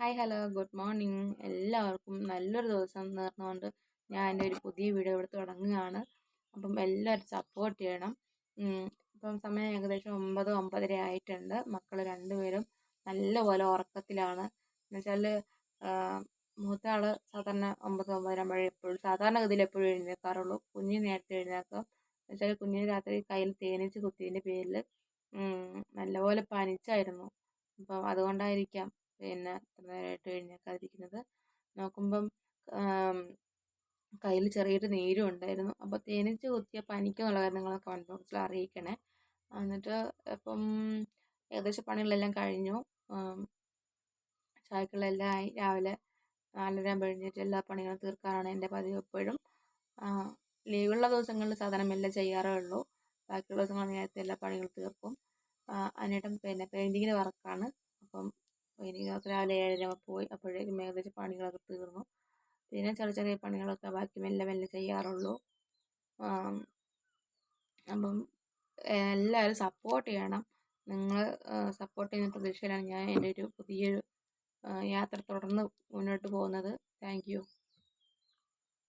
Hi hello good morning എല്ലാവർക്കും നല്ലൊരു ദിവസം നേർന്നുകൊണ്ട് ഞാൻ എന്റെ ഒരു പുതിയ വീഡിയോ ഇവിടെ തുടങ്ങുകയാണ്. അപ്പം എല്ലാവരും സപ്പോർട്ട് ചെയ്യണം. ഇപ്പം സമയം ഏകദേശം ഒമ്പത് ഒമ്പതര ആയിട്ടുണ്ട്. മക്കൾ രണ്ടുപേരും നല്ലപോലെ ഉറക്കത്തിലാണ്. എന്നുവെച്ചാൽ മൂത്ത ആൾ സാധാരണ ഒമ്പത് ഒമ്പതര ആകുമ്പോഴേ എപ്പോഴും സാധാരണഗതിയിൽ എപ്പോഴും എഴുന്നേൽക്കാറുള്ളൂ കുഞ്ഞ് നേരത്തെ എഴുന്നേൽക്കും എന്നുവെച്ചാൽ കുഞ്ഞിന് രാത്രി കയ്യിൽ തേനീച്ച കുത്തിയതിന്റെ പേരിൽ നല്ലപോലെ പനിച്ചായിരുന്നു. അപ്പം അതുകൊണ്ടായിരിക്കാം പിന്നെ ഇത്ര നേരമായിട്ട് എഴുന്നേൽക്കാതിരിക്കുന്നത്. നോക്കുമ്പം കയ്യിൽ ചെറിയൊരു നീരും ഉണ്ടായിരുന്നു. അപ്പോൾ തേനീച്ച കുത്തിയ പനിക്കുന്നുള്ള കാര്യം നിങ്ങൾ കമന്റ് ബോക്സിൽ അറിയിക്കണേ. എന്നിട്ട് ഇപ്പം ഏകദേശം പണികളെല്ലാം കഴിഞ്ഞു. ചായക്കളെല്ലാം ആയി. രാവിലെ നാലര ആകുമ്പോൾ എഴുന്നേറ്റ് എല്ലാ പണികളും തീർക്കാറാണ് എന്റെ പതിവ് എപ്പോഴും. ലീവുള്ള ദിവസങ്ങളിൽ സാധാരണ എല്ലാം ചെയ്യാറേ ഉള്ളൂ. ബാക്കിയുള്ള ദിവസങ്ങളിൽ നേരത്തെ എല്ലാ പണികളും തീർക്കും. അതിനേട്ടൻ പിന്നെ പെയിന്റിങ്ങിന്റെ വർക്കാണ്. അപ്പം പെയിന്റിങ്ങിനൊക്കെ രാവിലെ ഏഴര പോയി അപ്പോഴേക്കും ഏകദേശം പണികളൊക്കെ തീർന്നു. പിന്നെ ചെറിയ ചെറിയ പണികളൊക്കെ ബാക്കി മെല്ലെ മെല്ലെ ചെയ്യാറുള്ളൂ. അപ്പം എല്ലാവരും സപ്പോർട്ട് ചെയ്യണം. നിങ്ങൾ സപ്പോർട്ട് ചെയ്യുന്ന പ്രതീക്ഷയിലാണ് ഞാൻ എന്റെ ഒരു പുതിയൊരു യാത്ര തുടർന്ന് മുന്നോട്ട് പോകുന്നത്. താങ്ക്